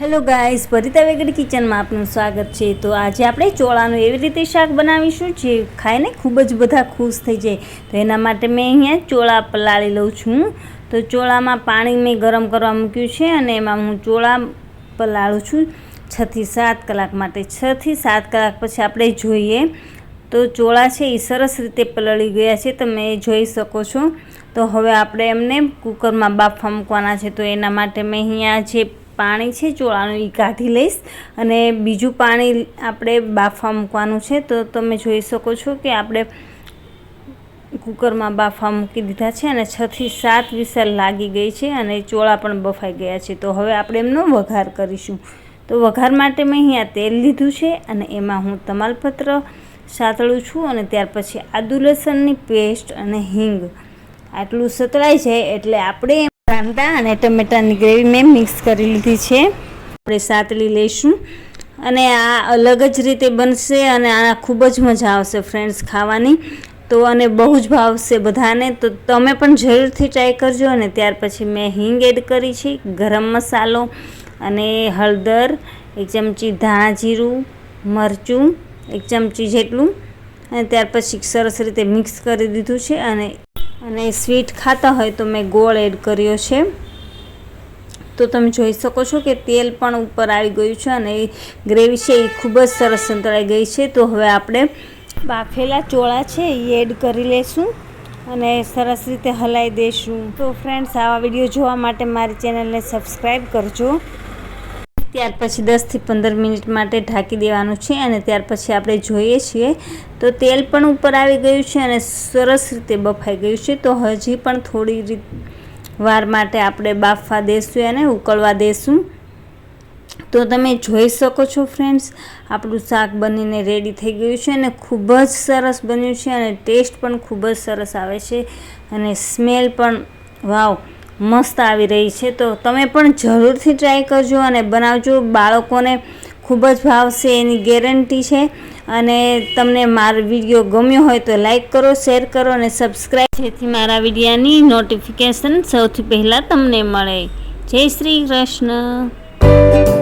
Hello guys ભરિતા Vegad કિચનમાં આપનું સ્વાગત છે. તો આજે આપણે ચોળાનું એવી રીતે શાક બનાવીશું જે ખાઈને ખૂબ જ બધા ખુશ થઈ જાય. તો એના માટે મેં અહીંયા ચોળા પલાળી લઉં છું. તો ચોળામાં પાણી મેં ગરમ કરવા મૂક્યું છે અને એમાં હું ચોળા પલાળું છું છથી સાત કલાક માટે. છથી સાત કલાક પછી આપણે જોઈએ. તો ચોળા છે એ સરસ રીતે પલળી ગયા છે તમે જોઈ શકો છો. તો હવે આપણે એમને કુકરમાં બાફવા મૂકવાના છે. તો એના માટે મેં અહીંયા જે પાણી છે, ચોળાનું એ કાઢી લઈશ. અને બીજું પાણી આપણે બાફવા મૂકવાનું છે, તો તમે જોઈ શકો છો કે આપણે કુકરમાં બાફવા મૂકી દીધા છે અને છથી સાત વિસલ લાગી ગઈ છે અને ચોળા પણ બફાઈ ગયા છે. તો હવે આપણે એમનો વઘાર કરીશું. તો વઘાર માટે મેં અહીંયા તેલ લીધું છે અને એમાં હું તમાલપત્ર સાતળું છું અને ત્યાર પછી આદુ લસણની પેસ્ટ અને હિંગ. આટલું સતળાઈ જાય એટલે આપણે કાંદા અને ટમેટાની ગ્રેવી મેં મિક્સ કરી લીધી છે. આપણે સાતલી લઈશું. અને આ અલગ જ રીતે બનશે અને આ ખૂબ જ મજા આવશે ફ્રેન્ડ્સ ખાવાની. તો અને બહુ જ ભાવશે બધાને. તો તમે પણ જરૂરથી ટ્રાય કરજો અને ત્યાર પછી મેં હિંગ એડ કરી છે, ગરમ મસાલો અને હળદર, એક ચમચી ધાણા જીરું, મરચું, એક ચમચી જેટલું. અને ત્યાર પછી સરસ રીતે મિક્સ કરી દીધું છે અને અને સ્વીટ ખાતા હોય તો મેં ગોળ એડ કર્યો છે. તો તમે જોઈ શકો છો કે તેલ પણ ઉપર આવી ગયું છે અને એ ગ્રેવી છે એ ખૂબ જ સરસ સંતળાઈ ગઈ છે. તો હવે આપણે બાફેલા ચોળા છે એ એડ કરી લઈશું અને સરસ રીતે હલાવી દઈશું તો ફ્રેન્ડ્સ, આવા વીડિયો જોવા માટે મારી ચેનલને સબસ્ક્રાઈબ કરજો. ત્યાર પછી દસથી પંદર મિનિટ માટે ઢાંકી દેવાનું છે અને ત્યાર પછી આપણે જોઈએ છીએ તો તેલ પણ ઉપર આવી ગયું છે અને સરસ રીતે બફાઈ ગયું છે. તો હજી પણ થોડી રીત વાર માટે આપણે બાફવા દેશું અને ઉકળવા દેશું. તો તમે જોઈ શકો છો ફ્રેન્ડ્સ, આપણું શાક બનીને રેડી થઈ ગયું છે અને ખૂબ જ સરસ બન્યું છે અને ટેસ્ટ પણ ખૂબ જ સરસ આવે છે અને સ્મેલ પણ, વાવ. મસ્ત આવી રહી છે. તો તમે પણ જરૂરથી ટ્રાય કરજો અને બનાવજો. બાળકોને ખૂબ જ ભાવશે એની ગેરંટી છે. અને તમને મારો વીડિયો ગમ્યો હોય તો લાઈક કરો શેર કરો અને સબસ્ક્રાઈબ જેથી મારા વિડીયાની નોટિફિકેશન સૌથી પહેલાં તમને મળે. જય શ્રી કૃષ્ણ.